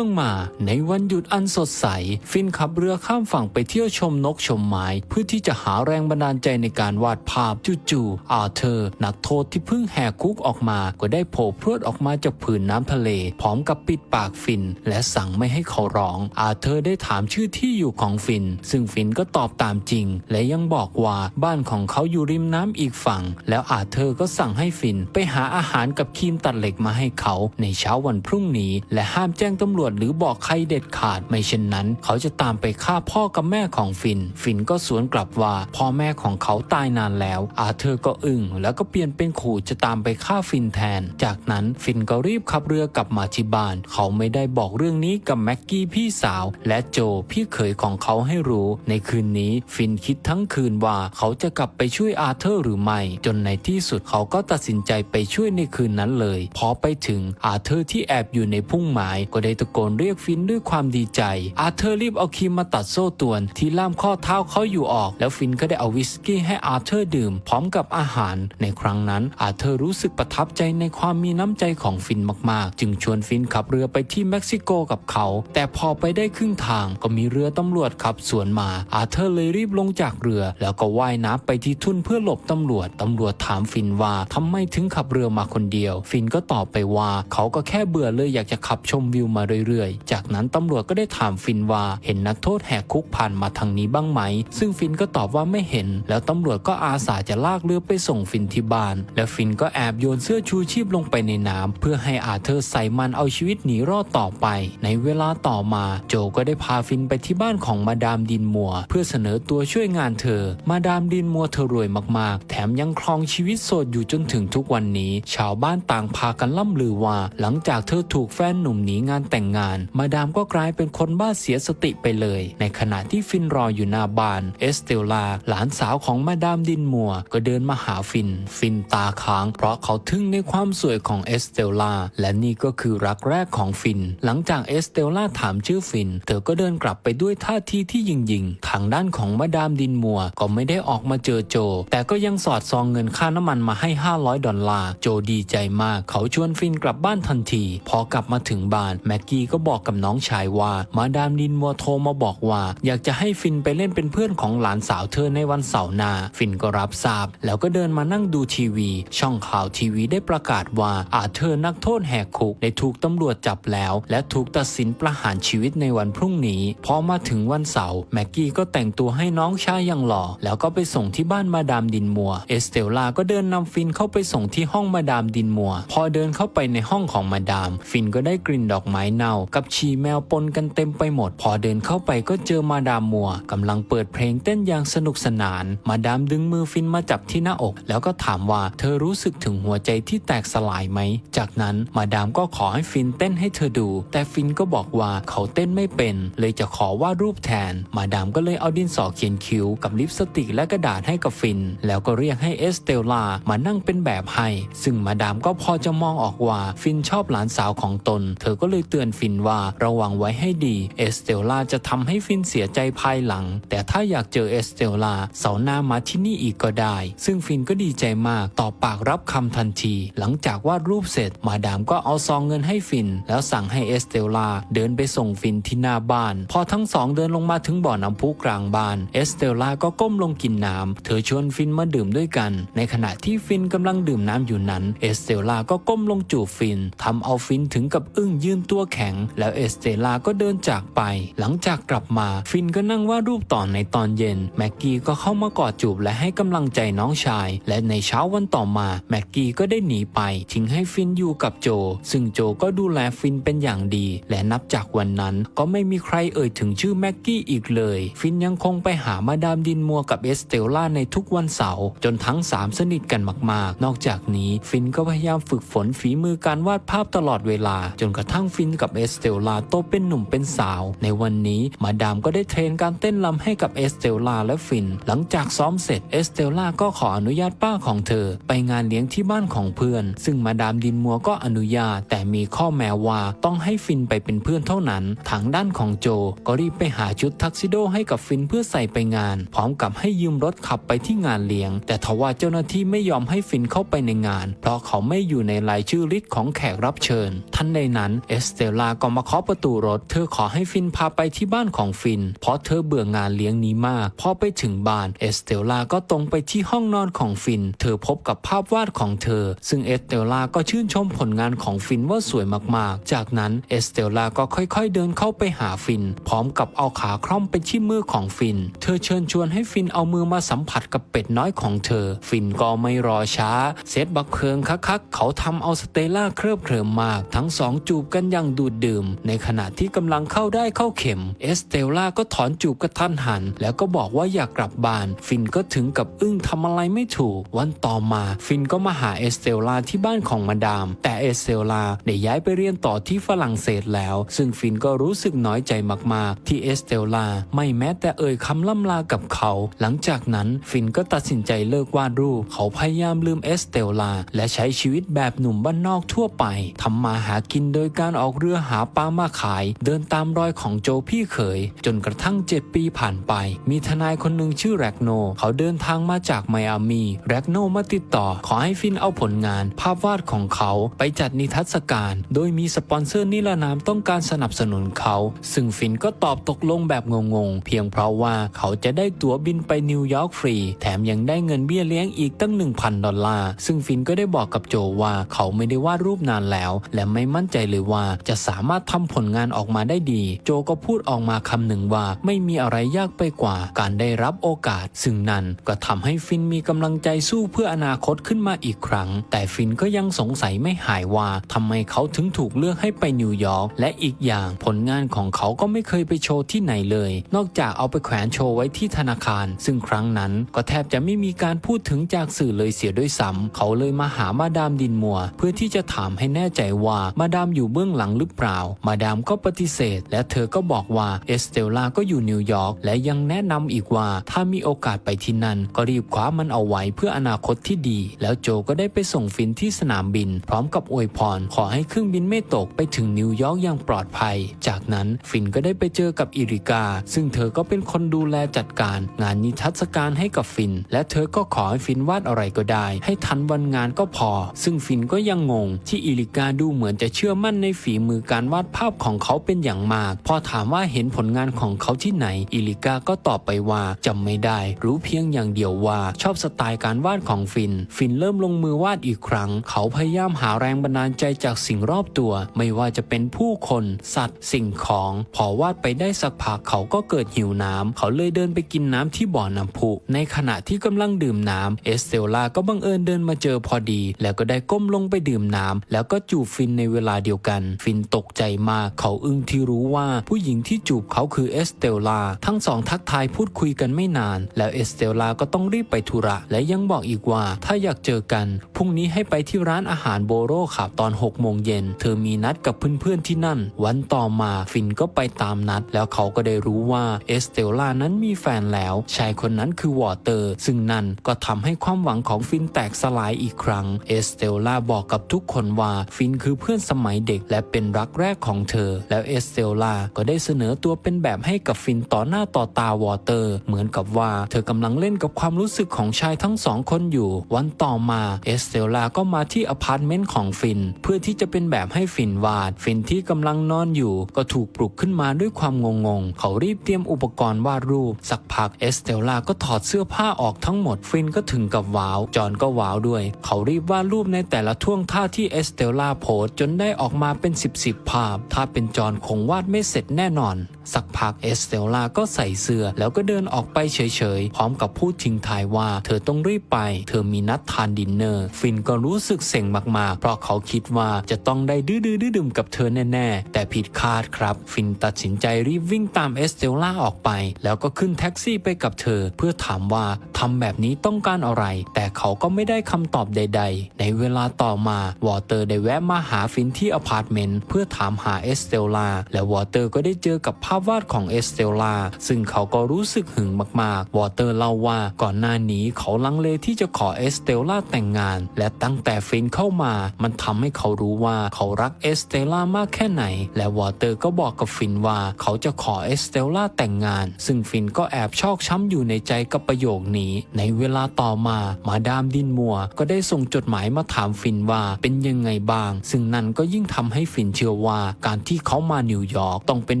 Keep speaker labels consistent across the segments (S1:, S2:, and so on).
S1: ื่องมาในวันหยุดอันสดใส ฟินขับเรือข้ามฝั่งไปเที่ยวชมนกชมไม้เพื่อที่จะหาแรงบันดาลใจในการวาดภาพจู่ๆอาเธอร์นักโทษที่เพิ่งแหกคุกออกมา ก็ได้โผล่พรวดออกมาจากผืนน้ำทะเล พร้อมกับปิดปากฟิน และสั่งไม่ให้เขาร้อง อาเธอร์ได้ถามชื่อที่อยู่ของฟิน ซึ่งฟินก็ตอบตามจริง และยังบอกว่าบ้านของเขาอยู่ริมน้ำอีกฝั่ง แล้วอาเธอร์ก็สั่งให้ฟิน ไปหาอาหารกับครีมตัดเหล็กมาให้เขา ในเช้าวันพรุ่งนี้ และห้ามแจ้งตำรวจหรือบอกใครเด็ดขาดไม่เช่นนั้น เขาจะตามไปฆ่าพ่อกับแม่ของฟิน ฟินก็สวนกลับว่าพ่อแม่ของเขาตายนานแล้ว อาเธอร์ก็อึ้งแล้วก็เปลี่ยนเป็นขู่จะตามไปฆ่าฟินแทน จากนั้นฟินก็รีบขับเรือกลับมาที่บ้าน เขาไม่ได้บอกเรื่องนี้กับแม็กกี้พี่สาว และโจพี่เขยของเขาให้รู้ ในคืนนี้ฟินคิดทั้งคืนว่าเขาจะกลับไปช่วยอาเธอร์หรือไม่ จนในที่สุดเขาก็ตัดสินใจไปช่วยในคืนนั้นเลย พอไปถึงอาเธอร์ที่แอบอยู่ในพุ่งไม้ก็ได้ตะโกนเรียกฟินด้วยความดีใจ อาเธอร์รีบเอาครีมมาตัดโซ่ตวน ที่ล่ามข้อเท้าเขาอยู่ออก แล้วฟินก็ได้เอาวิสกี้ให้อาเธอร์ดื่ม พร้อมกับอาหาร ในครั้งนั้น อาเธอร์รู้สึกประทับใจในความมีน้ำใจของฟินมากๆ จึงชวนฟินขับเรือไปที่เม็กซิโกกับเขา แต่พอไปได้ครึ่งทางก็มีเรือตำรวจขับสวนมา อาเธอร์เลยรีบลงจากเรือ แล้วก็ว่ายน้ำไปที่ทุ่นเพื่อหลบตำรวจตำรวจถามฟินว่าทำไมถึงขับเรือมาคนเดียว ฟินก็ตอบไปว่า เขาก็แค่เบื่อเลยอยากจะขับชมวิวมาเรื่อยๆ จากนั้นตำรวจก็ได้ถามฟินว่าเห็นนักโทษแหกคุกผ่านมาทางนี้บ้างไหม ซึ่งฟินก็ตอบว่าไม่เห็น แล้วตำรวจก็อาสาจะลากเรือไปส่งฟินที่บ้าน แล้วฟินก็แอบโยนเสื้อชูชีพลงไปในน้ำเพื่อให้อาเธอร์ใส่มันเอาชีวิตหนีรอดต่อไป ในเวลาต่อมาโจก็ได้พาฟินไปที่บ้านของมาดามดินมัว เพื่อเสนอตัวช่วยงานเธอ มาดามดินมัวเธอรวยมากๆ แถมยังครองชีวิตโสดอยู่จนถึงทุกวันนี้ ชาวบ้านต่างพากันล่ำลือว่า หลังจากเธอถูกแฟนหนุ่มหนีงานแต่งงาน มาดามก็กลายเป็นคนบ้าเสียสติไปเลย ในขณะที่ฟินรออยู่หน้าบ้าน เอสเตลลา หลานสาวของมาดามดินมัว ก็เดินมาหาฟิน ฟินตาค้าง เพราะเขาทึ่งในความสวยของเอสเตลลา และนี่ก็คือรักแรกของฟิน หลังจากเอสเตลลาถามชื่อฟิน เธอก็เดินกลับไปด้วยท่าทีที่ยิงยิงๆทางด้านของมาดามดินมัว ก็ไม่ได้ออกมาเจอโจ แต่ก็ยังสอดซองเงินค่าน้ำมันมาให้ 500 ดอลลาร์ โจดีใจมาก เขาชวนฟินกลับบ้านทันที พอกลับมาถึงบ้านแม็กกี้ก็บอกกับน้องชายว่า มาดามดินมัวโทรมาบอกว่า อยากจะให้ฟินไปเล่นเป็นเพื่อนของหลานสาวเธอในวันเสาร์หน้า ฟินก็รับทราบ แล้วก็เดินมานั่งดูทีวี ช่องข่าวทีวีได้ประกาศว่าอาเธอร์นักโทษแหกคุกได้ถูกตำรวจจับแล้ว และถูกตัดสินประหารชีวิตในวันพรุ่งนี้พอมาถึงวันเสาร์แม็กกี้ก็แต่งตัวให้น้องชายอย่างหล่อ แล้วก็ไปส่งที่บ้านมาดามดินมัว เอสเตลลาก็เดินนำฟินเข้าไปส่งที่ห้องมาดามดินมัว พอเดินเข้าไปในห้องของมาดาม ฟินก็ได้กลิ่นดอกไม้เน่ากับฉี่แมวปนกันเต็มไปหมด พอเดินเข้าไปก็เจอมาดามมัวกำลังเปิดเพลงเต้นอย่างสนุกสนาน มาดามดึงมือฟินมาจับที่หน้าอก แล้วก็ถามว่าเธอรู้สึกถึงหัวใจที่แตกสลายไหม จากนั้นมาดามก็ขอให้ฟินเต้นให้เธอดู แต่ฟินก็บอกว่าเขาเต้นไม่เป็น เลยจะขอวาดรูปแทน มาดามก็เลยเอาดินสอเขียนคิ้วกับลิปสติกและกระดาษให้กับฟิน แล้วก็เรียกให้เอสเตลลามานั่งเป็นแบบให้ ซึ่งมาดามก็พอจะมองออกว่าฟินชอบหลานสาวของตน เธอก็เลยเตือนฟินว่าระวังไว้ให้ดี เอสเตลลาจะทำให้ฟินเสียใจภายหลัง แต่ถ้าอยากเจอเอสเตลลาเสาหน้ามาที่นี่อีกก็ได้ ซึ่งฟินก็ดีใจมากต่อปากรับคำทันที หลังจากวาดรูปเสร็จ มาดามก็เอาซองเงินให้ฟิน แล้วสั่งให้เอสเตลลาเดินไปส่งฟินที่หน้าบ้าน พอทั้งสองเดินลงมาถึงบ่อน้ำพุกลางบ้าน เอสเตลลาก็ก้มลงกินน้ำเธอชวนฟินมาดื่มด้วยกัน ในขณะที่ฟินกำลังดื่มน้ำอยู่นั้น เอสเตลลาก็ก้มลงจูบฟินทำเอาฟินถึงกับอึ้งยืนตัวแข็งแล้วเอสเตลาก็เดินจากไป หลังจากกลับมาฟินก็นั่งวาดรูปต่อในตอนเย็น แม็กกี้ก็เข้ามากอดจูบและให้กำลังใจน้องชาย และในเช้าวันต่อมา แม็กกี้ก็ได้หนีไปทิ้งให้ฟินอยู่กับโจ ซึ่งโจก็ดูแลฟินเป็นอย่างดี และนับจากวันนั้นก็ไม่มีใครเอ่ยถึงชื่อแม็กกี้อีกเลย ฟินยังคงไปหามาดามดินมัวกับเอสเตลล่าในทุกวันเสาร์จนทั้งสามสนิทกันมากๆ นอกจากนี้ฟินก็พยายามฝึกฝนฝีมือการวาดภาพตลอดเวลา จนกระทั่งฟินกับเอเอสเตลล่าโตเป็นหนุ่มเป็นสาว ในวันนี้มาดามก็ได้เทรนการเต้นรำให้กับเอสเตลล่าและฟิน หลังจากซ้อมเสร็จเอสเตลล่าก็ขออนุญาตป้าของเธอ ไปงานเลี้ยงที่บ้านของเพื่อน ซึ่งมาดามดินมัวก็อนุญาต แต่มีข้อแม้ว่าต้องให้ฟินไปเป็นเพื่อนเท่านั้น ทางด้านของโจ ก็รีบไปหาชุดทักซิโดให้กับฟินเพื่อใส่ไปงาน พร้อมกับให้ยืมรถขับไปที่งานเลี้ยง แต่ทว่าเจ้าหน้าที่ไม่ยอมให้ฟินเข้าไปในงาน เพราะเขาไม่อยู่ในรายชื่อลิสต์ของแขกรับเชิญ ทันใดนั้นเอสเตลลาก็มาเคาะประตูรถ เธอขอให้ฟินพาไปที่บ้านของฟิน เพราะเธอเบื่องานเลี้ยงนี้มาก พอไปถึงบ้านเอสเตลลาก็ตรงไปที่ห้องนอนของฟิน เธอพบกับภาพวาดของเธอ ซึ่งเอสเตลลาก็ชื่นชมผลงานของฟินว่าสวยมากๆ จากนั้นเอสเตลลาก็ค่อยๆเดินเข้าไปหาฟิน พร้อมกับเอาขาคล่อมไปที่มือของฟิน เธอเชิญชวนให้ฟินเอามือมาสัมผัสกับเป็ดน้อยของเธอ ฟินก็ไม่รอช้า เซตบักเพิงคักๆเขาทำเอาสเตลล่าเคลิบเคลิมมาก ทั้งสองจูบกันอย่างดูดดื่ม ในขณะที่กำลังเข้าได้เข้าเข็ม เอสเตลล่าก็ถอนจูบกระทันหัน แล้วก็บอกว่าอยากกลับบ้าน ฟินก็ถึงกับอึ้งทำอะไรไม่ถูก วันต่อมาฟินก็มาหาเอสเตลล่าที่บ้านของมาดาม แต่เอสเตลล่าได้ย้ายไปเรียนต่อที่ฝรั่งเศสแล้ว ซึ่งฟินก็รู้สึกน้อยใจมากๆ ที่เอสเตลล่าไม่แม้แต่เอ่ยคำล่ำลากับเขา หลังจากนั้นฟินก็ตัดสินใจเลิกวาดรูป เขาพยายามลืมเอสเตลล่าและใช้ชีวิตแบบหนุ่มบ้านนอกทั่วไปทำมาหากินโดยการออกเรือหาปลามาขาย เดินตามรอยของโจพี่เขย จนกระทั่ง 7 ปีผ่านไป มีทนายคนหนึ่งชื่อแร็กโน เขาเดินทางมาจากไมอามี แร็กโนมาติดต่อ ขอให้ฟินเอาผลงาน ภาพวาดของเขาไปจัดนิทรรศการ โดยมีสปอนเซอร์นิรนามต้องการสนับสนุนเขา ซึ่งฟินก็ตอบตกลงแบบงงๆ เพียงเพราะว่าเขาจะได้ตั๋วบินไปนิวยอร์กฟรี แถมยังได้เงินเบี้ยเลี้ยงอีกตั้ง 1,000 ดอลลาร์ ซึ่งฟินก็ได้บอกกับโจว่าเขาไม่ได้วาดรูปนานแล้ว และไม่มั่นใจเลยว่าจะสามารถทำผลงานออกมาได้ดี โจก็พูดออกมาคำหนึ่งว่าไม่มีอะไรยากไปกว่าการได้รับโอกาส ซึ่งนั่นก็ทำให้ฟินมีกำลังใจสู้เพื่ออนาคตขึ้นมาอีกครั้ง แต่ฟินก็ยังสงสัยไม่หายว่าทำไมเขาถึงถูกเลือกให้ไปนิวยอร์กและอีกอย่างผลงานของเขาก็ไม่เคยไปโชว์ที่ไหนเลย นอกจากเอาไปแขวนโชว์ไว้ที่ธนาคาร ซึ่งครั้งนั้นก็แทบจะไม่มีการพูดถึงจากสื่อเลยเสียด้วยซ้ำเขาเลยมาหามาดามดินมัว เพื่อที่จะถามให้แน่ใจว่ามาดามอยู่เบื้องหลังหรือเปล่ามาดามก็ปฏิเสธ และเธอก็บอกว่าเอสเตลลาก็อยู่นิวยอร์กและยังแนะนำอีกว่า ถ้ามีโอกาสไปที่นั่น ก็รีบคว้ามันเอาไว้เพื่ออนาคตที่ดี แล้วโจก็ได้ไปส่งฟินที่สนามบิน พร้อมกับอวยพร ขอให้เครื่องบินไม่ตกไปถึงนิวยอร์กอย่างปลอดภัย จากนั้นฟินก็ได้ไปเจอกับอิริกา ซึ่งเธอก็เป็นคนดูแลจัดการ งานนิทรรศการให้กับฟิน และเธอก็ขอให้ฟินวาดอะไรก็ได้ ให้ทันวันงานก็พอ ซึ่งฟินก็ยังงง ที่อิริกาดูเหมือนจะเชื่อมั่นในฝีมือการวาดภาพของเขาเป็นอย่างมาก พอถามว่าเห็นผลงานของเขาที่ไหน อิริกาก็ตอบไปว่าจำไม่ได้ รู้เพียงอย่างเดียวว่าชอบสไตล์การวาดของฟิน ฟินเริ่มลงมือวาดอีกครั้ง เขาพยายามหาแรงบันดาลใจจากสิ่งรอบตัว ไม่ว่าจะเป็นผู้คน สัตว์ สิ่งของ พอวาดไปได้สักพักเขาก็เกิดหิวน้ำเขาเลยเดินไปกินน้ำที่บ่อน้ำพุ ในขณะที่กำลังดื่มน้ำเอสเตลลาก็บังเอิญเดินมาเจอพอดี แล้วก็ได้ก้มลงไปดื่มน้ำแล้วก็จูบฟินในเวลาเดียวกัน ฟินตกใจมากเขาอึ้งที่รู้ว่าผู้หญิงที่จูบเขาคือเอสเตลลา ทั้งสองทักทายพูดคุยกันไม่นาน แล้วเอสเตลลาก็ต้องรีบไปธุระ และยังบอกอีกว่าถ้าอยากเจอกันพรุ่งนี้ให้ไปที่ร้านอาหารโบโรขับตอน 6 โมงเย็น เธอมีนัดกับเพื่อนๆที่นั่น วันต่อมาฟินก็ไปตามนัด แล้วเขาก็ได้รู้ว่าเอสเตลลานั้นมีแฟนแล้ว ชายคนนั้นคือวอเตอร์ ซึ่งนั่นก็ทำให้ความหวังของฟินแตกสลายอีกครั้ง เอสเตลลาบอกกับทุกคนว่าฟินคือเพื่อนสมัยเด็กและเป็นรักแรกของเธอ แล้วเอสเตลลาก็ได้เสนอตัวเป็นแบบให้กับฟินต่อหน้าต่อตาวอเตอร์ เหมือนกับว่าเธอกำลังเล่นกับความรู้สึกของชายทั้งสองคนอยู่ วันต่อมาเอสเตลลาก็มาที่อพาร์ตเมนต์ของฟิน เพื่อที่จะเป็นแบบให้ฟินวาด ฟินที่กำลังนอนอยู่ ก็ถูกปลุกขึ้นมาด้วยความงงๆ เขารีบเตรียมอุปกรณ์วาดรูป สักพักเอสเตลลาก็ถอดเสื้อผ้าออกทั้งหมด ฟินก็ถึงกับว้าว จอนก็ว้าวด้วย เขารีบวาดรูปในแต่ละท่วงท่าที่เอสเตลลาโพสจนได้ออกมาเป็น 10บสภาพ ถ้าเป็นจอนคงวาดไม่เสร็จแน่นอน สักพักเอสเตลลาก็ใส่เสื้อ แล้วก็เดินออกไปเฉยๆ พร้อมกับพูดทิ้งท้ายว่า เธอต้องรีบไป เธอมีนัดทานดินเนอร์ ฟินก็รู้สึกเซ็งมากๆ เพราะเขาคิดว่าจะต้องได้ดื้อๆดื่มกับเธอแน่ๆ แต่ผิดคาดครับ ฟินตัดสินใจรีบวิ่งตามเอสเตลลาออกไป แล้วก็ขึ้นแท็กซี่ไปกับเธอ เพื่อถามว่า ทำแบบนี้ต้องการอะไร แต่เขาก็ไม่ได้คำตอบใด ๆ ในเวลาต่อมาวอเตอร์ได้แวะมาหาฟินที่อพาร์ตเมนต์เพื่อถามหาเอสเตลลาและวอเตอร์ก็ได้เจอกับภาพวาดของเอสเตลลาซึ่งเขาก็รู้สึกหึงมากๆ วอเตอร์เล่าว่าก่อนหน้านี้เขาลังเลที่จะขอเอสเตลลาแต่งงาน และตั้งแต่ฟินเข้ามา มันทำให้เขารู้ว่าเขารักเอสเตลลามากแค่ไหน และวอเตอร์ก็บอกกับฟินว่าเขาจะขอเอสเตลลาแต่งงาน ซึ่งฟินก็แอบชอกช้ำอยู่ในใจกับประโยคนี้ในเวลาต่อมามาดามดินมัว ก็ได้ส่งจดหมายมาถามฟินว่าเป็นยังไงบ้าง ซึ่งนั่นก็ยิ่งทำให้ฟินเชื่ออว่า การที่เขามานิวยอร์กต้องเป็น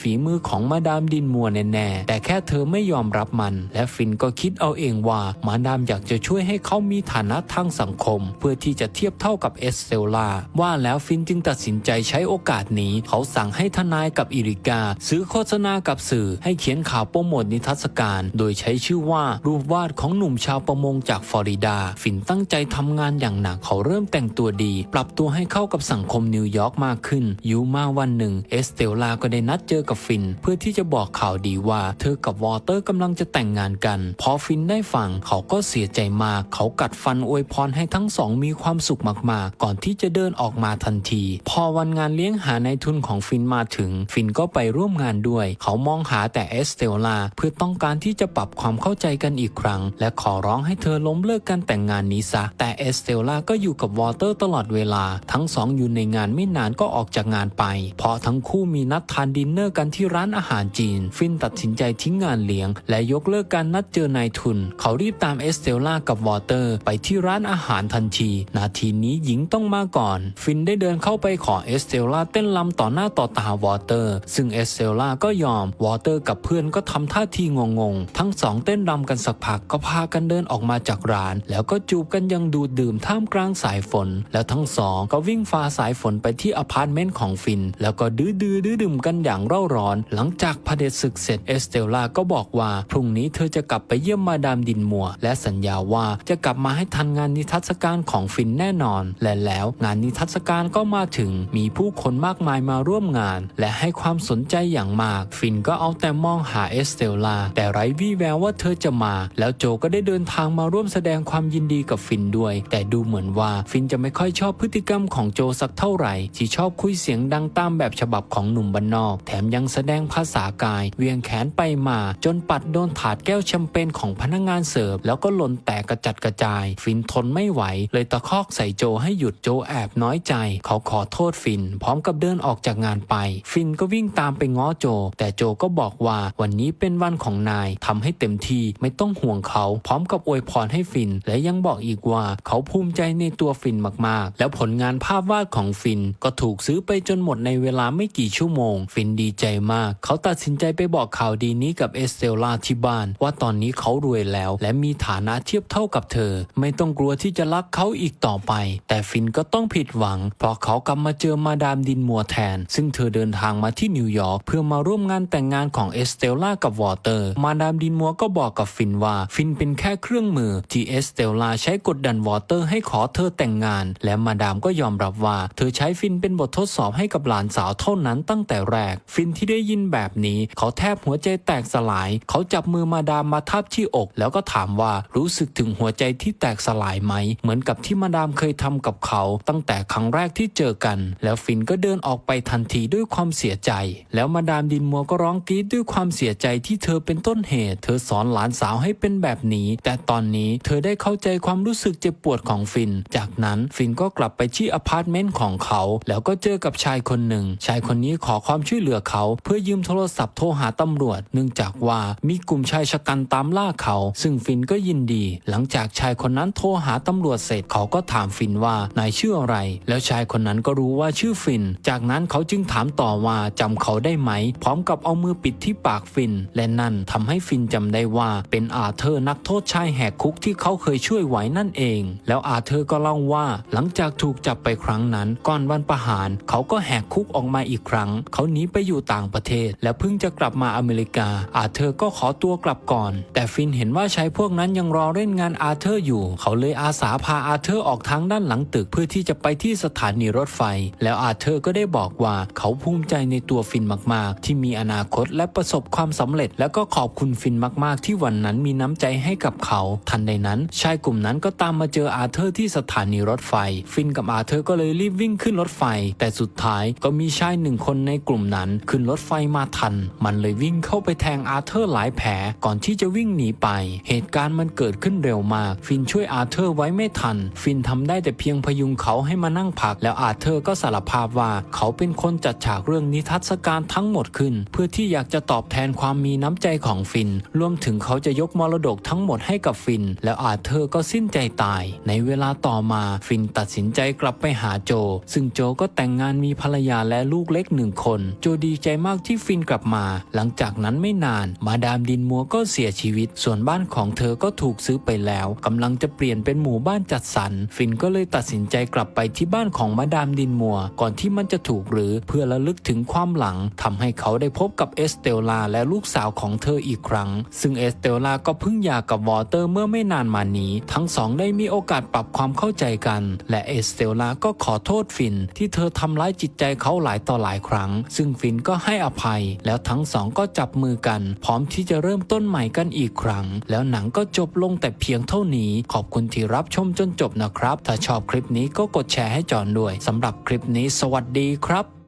S1: ฝีมือของมาดามดินมัวแน่ๆแต่แค่เธอไม่ยอมรับมัน และฟินก็คิดเอาเองว่ามาดามอยากจะช่วยให้เขามีฐานะทางสังคม เพื่อที่จะเทียบเท่ากับเอสเซลลาว่าแล้วฟินจึงตัดสินใจใช้โอกาสนี้ เขาสั่งให้ทนายกับอิริกา ซื้อโฆษณากับสื่อให้เขียนข่าวโปรโมทนิทรรศการ โดยใช้ชื่อว่ารูปวาดของหนุ่มชาวประมงจากฟลอริดาฟินตั้งใจทำงานอย่างหนักเขาเริ่มแต่งตัวดี ปรับตัวให้เข้ากับสังคมนิวยอร์กมากขึ้นอยู่มาวันหนึ่งเอสเตลลาก็ได้นัดเจอกับฟิน เพื่อที่จะบอกข่าวดีว่าเธอกับวอเตอร์กำลังจะแต่งงานกัน พอฟินได้ฟังเขาก็เสียใจมาก เขากัดฟันอวยพรให้ทั้งสองมีความสุขมากๆ ก่อนที่จะเดินออกมาทันที พอวันงานเลี้ยงหาในทุนของฟินมาถึง ฟินก็ไปร่วมงานด้วย เขามองหาแต่เอสเตลลาเพื่อต้องการที่จะปรับความเข้าใจกันอีกครั้งและขอร้องให้เธอล้มเลิกการแต่งงานนี้ซะ แต่เอสเตลลาก็อยู่กับวอเตอร์ตลอดเวลา ทั้งสองอยู่ในงานไม่นานก็ออกจากงานไป เพราะทั้งคู่มีนัดทานดินเนอร์กันที่ร้านอาหารจีน ฟินตัดสินใจทิ้งงานเลี้ยง และยกเลิกการนัดเจอนายทุน เขารีบตามเอสเตลลากับวอเตอร์ ไปที่ร้านอาหารทันที นาทีนี้หญิงต้องมาก่อน ฟินได้เดินเข้าไปขอเอสเตลลาเต้นรำต่อหน้าต่อตาวอเตอร์ ซึ่งเอสเตลลาก็ยอม วอเตอร์กับเพื่อนก็ทำท่าทีงงๆ ทั้งสองเต้นรำกันสักพักก็พากันเดินออกมาจากร้าน แล้วก็จูบกันยังดูดดื่มท่ามกลางสายฝน แล้วทั้งสองก็วิ่งฝ่าสายฝนไปที่อพาร์ตเมนต์ของฟิน แล้วก็ดื้อดื้อดื้อดื่มกันอย่างเร่าร้อน หลังจากพเด็จศึกเสร็จเอสเตลล่าก็บอกว่า พรุ่งนี้เธอจะกลับไปเยี่ยมมาดามดินมัว และสัญญาว่าจะกลับมาให้ทันงานนิทรรศการของฟินแน่นอน และแล้วงานนิทรรศการก็มาถึง มีผู้คนมากมายมาร่วมงาน และให้ความสนใจอย่างมาก ฟินก็เอาแต่มองหาเอสเตลล่าแต่ไร้วี่แววว่าเธอจะมา แล้วโจก็ได้เดินทางมาร่วมแสดงความยินดีกับฟินด้วย แต่ดูเหมือนว่าฟินจะไม่ค่อยชอบพฤติกรรมของโจสักเท่าไหร่ ที่ชอบคุยเสียงดังตามแบบฉบับของหนุ่มบ้านนอก แถมยังแสดงภาษากาย เวียงแขนไปมา จนปัดโดนถาดแก้วแชมเปญของพนักงานเสิร์ฟแล้วก็หล่นแตกกระจัดกระจาย ฟินทนไม่ไหว เลยตะคอกใส่โจให้หยุดโจแอบน้อยใจ เขาขอโทษฟิน พร้อมกับเดินออกจากงานไป ฟินก็วิ่งตามไปง้อโจ แต่โจก็บอกว่าวันนี้เป็นวันของนายทำให้เต็มที่ไม่ต้องห่วงเขาพร้อมกับอวยพรให้ฟิน และยังบอกอีกว่าเขาภูมิใจในตัวฟินมากๆ แล้วผลงานภาพวาดของฟินก็ถูกซื้อไปจนหมดในเวลาไม่กี่ชั่วโมง ฟินดีใจมาก เขาตัดสินใจไปบอกข่าวดีนี้กับเอสเตลลาที่บ้าน ว่าตอนนี้เขารวยแล้ว และมีฐานะเทียบเท่ากับเธอ ไม่ต้องกลัวที่จะรักเขาอีกต่อไป แต่ฟินก็ต้องผิดหวัง เพราะเขากลับมาเจอมาดามดินมัวแทน ซึ่งเธอเดินทางมาที่นิวยอร์กเพื่อมาร่วมงานแต่งงานของเอสเตลลากับวอเตอร์ มาดามดินมัวก็บอกกับฟินว่าฟินเป็นแค่เครื่องมือที่เอสเตลลาใช้กดดันวอเตอร์ให้ขอเธอแต่งงาน และมาดามก็ยอมรับว่า เธอใช้ฟินเป็นบททดสอบให้กับหลานสาวเท่านั้นตั้งแต่แรก ฟินที่ได้ยินแบบนี้ เขาแทบหัวใจแตกสลาย เขาจับมือมาดามมาทับที่อก แล้วก็ถามว่ารู้สึกถึงหัวใจที่แตกสลายไหม เหมือนกับที่มาดามเคยทำกับเขา ตั้งแต่ครั้งแรกที่เจอกัน แล้วฟินก็เดินออกไปทันทีด้วยความเสียใจ แล้วมาดามดินมัวก็ร้องกรีดด้วยความเสียใจที่เธอเป็นต้นเหตุ เธอสอนหลานสาวให้เป็นแบบนี้ แต่ตอนนี้เธอได้เข้าใจความรู้สึกเจ็บปวดของฟิน จากนั้นฟินก็กลับไปที่อพาร์ตเมนต์ของเขา แล้วก็เจอกับชายคนหนึ่ง ชายคนนี้ขอความช่วยเหลือเขา เพื่อยืมโทรศัพท์โทรหาตำรวจ เนื่องจากว่ามีกลุ่มชายชะกันตามล่าเขา ซึ่งฟินก็ยินดี หลังจากชายคนนั้นโทรหาตำรวจเสร็จเขาก็ถามฟินว่านายชื่ออะไร แล้วชายคนนั้นก็รู้ว่าชื่อฟิน จากนั้นเขาจึงถามต่อว่าจำเขาได้ไหม พร้อมกับเอามือปิดที่ปากฟิน และนั่นทำให้ฟินจำได้ว่าเป็นอาเธอร์นักโทษชายแหกคุกที่เขาเคยช่วยไว้นั่นเอง แล้วอาเธอร์ก็เล่าว่า หลังจากถูกจับไปครั้งนั้น ก่อนวันประหาร เขาก็แหกคุกออกมาอีกครั้ง เขาหนีไปอยู่ต่างประเทศ และเพิ่งจะกลับมาอเมริกา อาเธอร์ก็ขอตัวกลับก่อน แต่ฟินเห็นว่าชายพวกนั้นยังรอเล่นงานอาเธอร์อยู่ เขาเลยอาสาพาอาเธอร์ออกทางด้านหลังตึกเพื่อที่จะไปที่สถานีรถไฟ แล้วอาเธอร์ก็ได้บอกว่าเขาภูมิใจในตัวฟินมาก ๆ ที่มีอนาคตและประสบความสำเร็จ แล้วก็ขอบคุณฟินมาก ๆ ที่วันนั้นมีน้ำใจให้กับเขา ทันใดนั้น ชายกลุ่มนั้นก็ตามมาเจออาเธอร์ที่สถานีรถไฟ ฟินกับอาเธอร์ก็เลยรีบวิ่งขึ้นรถไฟ แต่สุดท้ายก็มีชายหนึ่งคนในกลุ่มนั้น ขึ้นรถไฟมาทัน มันเลยวิ่งเข้าไปแทงอาเธอร์หลายแผลก่อนที่จะวิ่งหนีไป เหตุการณ์มันเกิดขึ้นเร็วมาก ฟินช่วยอาเธอร์ไว้ไม่ทัน ฟินทำได้แต่เพียงพยุงเขาให้มานั่งพัก แล้วอาเธอร์ก็สารภาพว่าเขาเป็นคนจัดฉากเรื่องนิทรรศการทั้งหมดขึ้น เพื่อที่อยากจะตอบแทนความมีน้ำใจของฟิน รวมถึงเขาจะยกมรดกทั้งหมดให้กับฟิน แล้วอาเธอร์ก็สิ้นใจตาย ในเวลาต่อมาฟินตัดสินใจกลับไปหาโจ ซึ่งโจก็แต่งงานมีภรรยาและลูกเล็กหนึ่งคน โจดีใจมากที่ฟินกลับมา หลังจากนั้นไม่นาน มาดามดินมัวก็เสียชีวิต ส่วนบ้านของเธอก็ถูกซื้อไปแล้วกำลังจะเปลี่ยนเป็นหมู่บ้านจัดสรรฟินก็เลยตัดสินใจกลับไปที่บ้านของมาดามดินมัว ก่อนที่มันจะถูกหรือเพื่อระลึกถึงความหลังทำให้เขาได้พบกับเอสเตลลาและลูกสาวของเธออีกครั้ง ซึ่งเอสเตลลาก็เพิ่งหย่ากับวอเตอร์เมื่อไม่นานมานี้ ทั้งสองได้มีโอกาสปรับความเข้าใจกัน และเอสเตลลาก็ขอโทษฟินที่เธอทำร้ายจิตใจเขาหลายต่อหลายครั้ง ซึ่งฟินก็ให้อภัย แล้วทั้งสองก็จับมือกัน พร้อมที่จะเริ่มต้นใหม่กันอีกครั้ง แล้วหนังก็จบลงแต่เพียงเท่านี้ ขอบคุณที่รับชมจนจบนะครับ ถ้าชอบคลิปนี้ก็กดแชร์ให้จอนด้วยสำหรับคลิปนี้ สวัสดีครับ